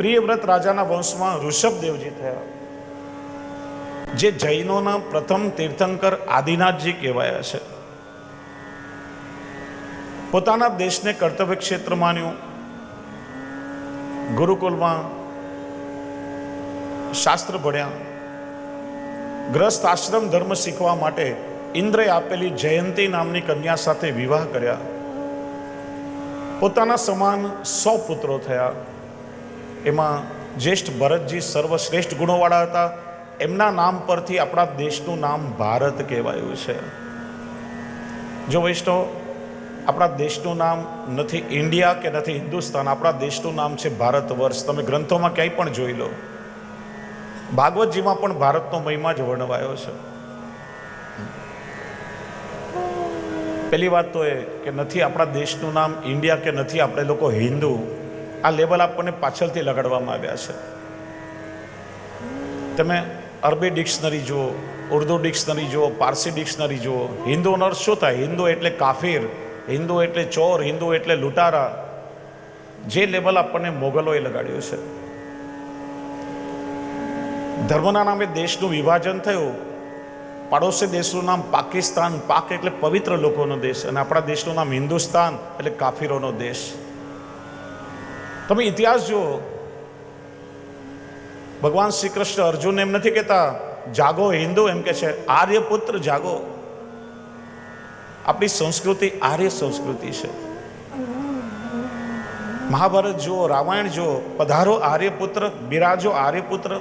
પ્રિયવ્રત રાજાના વંશમાં ઋષભદેવજી થયા. જે જૈનોના પ્રથમ તીર્થંકર આદિનાથજી કહેવાયા છે. પોતાના દેશને કર્તવ્ય ક્ષેત્ર માન્યું. ગુરુકુલમાં શાસ્ત્ર ભણ્યા. ગ્રસ્ત આશ્રમ ધર્મ શીખવા માટે ઇન્દ્રએ આપેલી જયંતી નામની કન્યા સાથે વિવાહ કર્યા. પોતાના સમાન સો પુત્રો થયા. એમાં જ્યેષ્ઠ ભરતજી સર્વશ્રેષ્ઠ ગુણોવાળા હતા. એમના નામ પરથી આપણા દેશનું નામ ભારત કહેવાયું છે. જો વૈષ્ણવ, આપણા દેશનું નામ નથી ઇન્ડિયા કે નથી હિન્દુસ્તાન, આપણા દેશનું નામ છે ભારત વર્ષ તમે ગ્રંથોમાં ક્યાંય પણ જોઈ લો. ભાગવતજીમાં પણ ભારતનો મહિમા જ વર્ણવાયો છે. પહેલી વાત તો એ કે નથી આપણા દેશનું નામ ઇન્ડિયા કે નથી, આપણે લોકો હિન્દુ. આ લેબલ આપણને પાછળથી લગાડવામાં આવ્યા છે. તમે અરબી ડિક્શનરી જુઓ, ઉર્દુ ડિક્શનરી જુઓ, પારસી ડિક્શનરી જુઓ હિન્દુનો અર્થ શું થાય? હિન્દુ એટલે કાફીર, હિન્દુ એટલે ચોર, હિન્દુ એટલે લૂંટારા. જે લેબલ આપણને મોગલોએ લગાડ્યું છે. ધર્મના નામે દેશનું વિભાજન થયું. પાડોશી દેશનું નામ પાકિસ્તાન, પાક એટલે પવિત્ર લોકોનો દેશ અને આપણા દેશનું નામ હિન્દુસ્તાન એટલે કાફીરોનો દેશ. તમે ઇતિહાસ જુઓ. ભગવાન શ્રી કૃષ્ણ અર્જુન એમ નથી કહેતા, જાગો હિન્દુ, એમ કે છે, આર્યપુત્ર જાગો. આપણી સંસ્કૃતિ આર્ય સંસ્કૃતિ છે. મહાભારત જુઓ, રામાયણ જુઓ, પધારો આર્યપુત્ર, બિરાજો આર્યપુત્ર.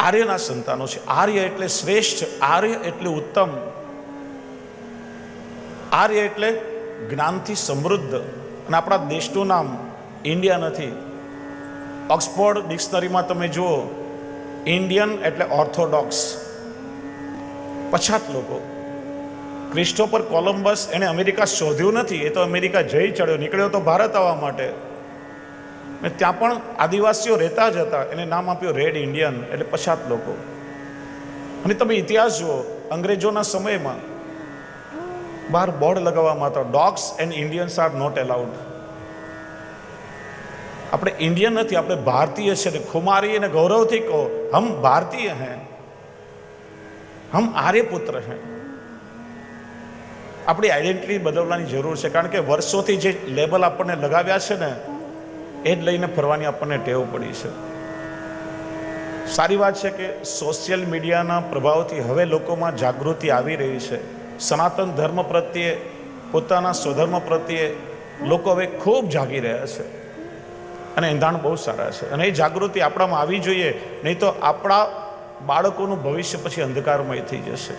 આર્યના સંતાનો છે. આર્ય એટલે શ્રેષ્ઠ, આર્ય એટલે ઉત્તમ. આર્ય એટલે જ્ઞાનથી સમૃદ્ધ. અને આપણા દેશનું નામ ઇન્ડિયા નથી. ઓક્સફોર્ડ ડિક્શનરીમાં તમે જુઓ ઇન્ડિયન એટલે ઓર્થોડોક્સ પછાત લોકો. ક્રિસ્ટોફર કોલમ્બસ એણે અમેરિકા શોધ્યું નથી, એ તો અમેરિકા જઈ ચડ્યો, નીકળ્યો તો ભારત આવવા માટે. ને ત્યાં પણ આદિવાસીઓ રહેતા જ હતા, એને નામ આપ્યું રેડ ઇન્ડિયન એટલે પછાત લોકો. અને તમે ઇતિહાસ જુઓ, અંગ્રેજોના સમયમાં બહાર બોર્ડ લગાવવામાં હતા dogs and Indians are not allowed. આપણે ઇન્ડિયન નથી, આપણે ભારતીય છે. ને ખુમારી અને ગૌરવથી કહો, હમ ભારતીય હૈ, હમ આર્યપુત્ર હૈ. આપણી આઈડેન્ટિટી બદલવાની જરૂર છે, કારણ કે વર્ષોથી જે લેબલ આપણને લગાવ્યા છે ને, એ જ લઈને ફરવાની આપણને ટેવ પડી છે. સારી વાત છે કે સોશિયલ મીડિયાના પ્રભાવથી હવે લોકોમાં જાગૃતિ આવી રહી છે. સનાતન ધર્મ પ્રત્યે, પોતાના સ્વધર્મ પ્રત્યે લોકો હવે ખૂબ જાગી રહ્યા છે. અને એંધાણ બહુ સારા છે. અને એ જાગૃતિ આપણામાં આવી જોઈએ, નહીં તો આપણા બાળકોનું ભવિષ્ય પછી અંધકારમય થઈ જશે.